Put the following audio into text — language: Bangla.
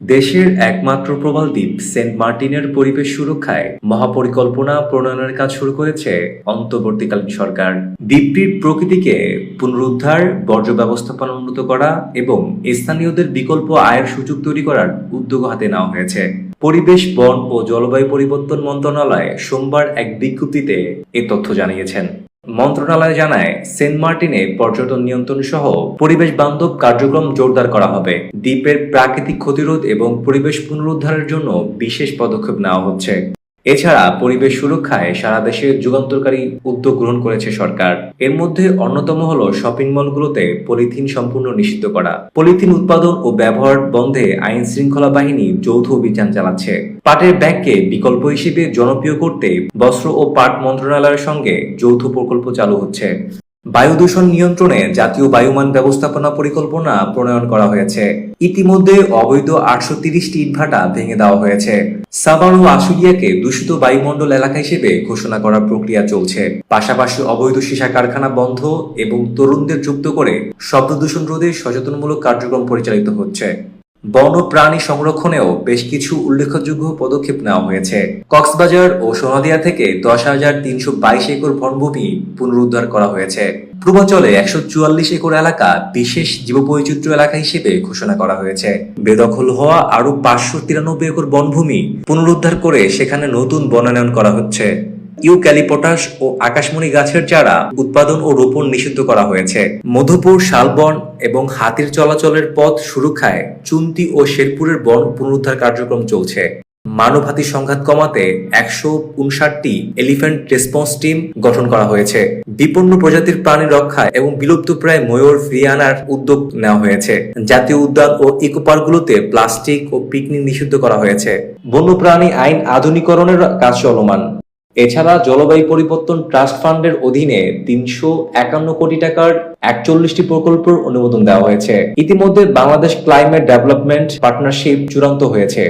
দেশের একমাত্র প্রবাল দ্বীপ সেন্ট মার্টিনের পরিবেশ সুরক্ষায় মহাপরিকল্পনা প্রণয়নের কাজ শুরু করেছে অন্তর্বর্তীকালীন সরকার। দ্বীপটির প্রকৃতিকে পুনরুদ্ধার, বর্জ্য ব্যবস্থাপনা উন্নত করা এবং স্থানীয়দের বিকল্প আয়ের সুযোগ তৈরি করার উদ্যোগ হাতে নেওয়া হয়েছে। পরিবেশ, বন ও জলবায়ু পরিবর্তন মন্ত্রণালয় সোমবার এক বিজ্ঞপ্তিতে এ তথ্য জানিয়েছেন। মন্ত্রণালয় জানায়, সেন্ট মার্টিনে পর্যটন নিয়ন্ত্রণ সহ পরিবেশ বান্ধব কার্যক্রম জোরদার করা হবে। দ্বীপের প্রাকৃতিক ক্ষতিরোধ এবং পরিবেশ পুনরুদ্ধারের জন্য বিশেষ পদক্ষেপ নেওয়া হচ্ছে। এছাড়া পরিবেশ সুরক্ষায় সারা দেশে যুগান্তরকারী উদ্যোগ গ্রহণ করেছে সরকার। এর মধ্যে অন্যতম হল শপিং মলগুলোতে পলিথিন সম্পূর্ণ নিষিদ্ধ করা। পলিথিন উৎপাদন ও ব্যবহার বন্ধে আইন শৃঙ্খলা বাহিনী যৌথ অভিযান চালাচ্ছে। পাটের ব্যাগকে বিকল্প হিসেবে জনপ্রিয় করতে বস্ত্র ও পাট মন্ত্রণালয়ের সঙ্গে যৌথ প্রকল্প চালু হচ্ছে। বায়ু দূষণ নিয়ন্ত্রণে জাতীয় বায়ুমান ব্যবস্থাপনা পরিকল্পনা প্রণয়ন করা হয়েছে। ইতিমধ্যে অবৈধ আটশো তিরিশটি ইটভাটা ভেঙে দেওয়া হয়েছে। সাভার ও আশুলিয়াকে দূষিত বায়ুমণ্ডল এলাকা হিসেবে ঘোষণা করার প্রক্রিয়া চলছে। পাশাপাশি অবৈধ সীসা কারখানা বন্ধ এবং তরুণদের যুক্ত করে শব্দ দূষণ রোধে সচেতনমূলক কার্যক্রম পরিচালিত হচ্ছে। বন ও প্রাণী সংরক্ষণেও বেশ কিছু উল্লেখযোগ্য পদক্ষেপ নেওয়া হয়েছে। কক্সবাজার ও সোনাদিয়া থেকে দশ হাজার তিনশো বাইশ একর বনভূমি পুনরুদ্ধার করা হয়েছে। পূর্বাঞ্চলে একশো চুয়াল্লিশ একর এলাকা বিশেষ জীববৈচিত্র্য এলাকা হিসেবে ঘোষণা করা হয়েছে। বেদখল হওয়া আরও পাঁচশো তিরানব্বই একর বনভূমি পুনরুদ্ধার করে সেখানে নতুন বনায়ন করা হচ্ছে। ইউক্যালিপটাস ও আকাশমণি গাছের চারা উৎপাদন ও রোপণ নিষিদ্ধ করা হয়েছে। মধুপুর, শালবন এবং হাতির চলাচলের পথ সুরক্ষায় চুন্তি ও শেরপুরের বন পুনরুদ্ধার কার্যক্রম চলছে। মানবহাতি সংঘাত কমাতে একশো উনষাটটি এলিফ্যান্ট রেসপন্স টিম গঠন করা হয়েছে। বিপন্ন প্রজাতির প্রাণী রক্ষা এবং বিলুপ্তপ্রায় ময়ূর ফিরিয়ে আনার উদ্যোগ নেওয়া হয়েছে। জাতীয় উদ্যান ও ইকো পার্কগুলোতে প্লাস্টিক ও পিকনিক নিষিদ্ধ করা হয়েছে। বন্যপ্রাণী আইন আধুনিকরণের কাজ চলমান। এছাড়া জলবায়ু পরিবর্তন ট্রাস্ট ফান্ডের অধীনে তিনশো একান্ন কোটি টাকার একচল্লিশটি প্রকল্পের অনুমোদন দেওয়া হয়েছে। ইতিমধ্যে বাংলাদেশ ক্লাইমেট ডেভেলপমেন্ট পার্টনারশিপ চূড়ান্ত হয়েছে।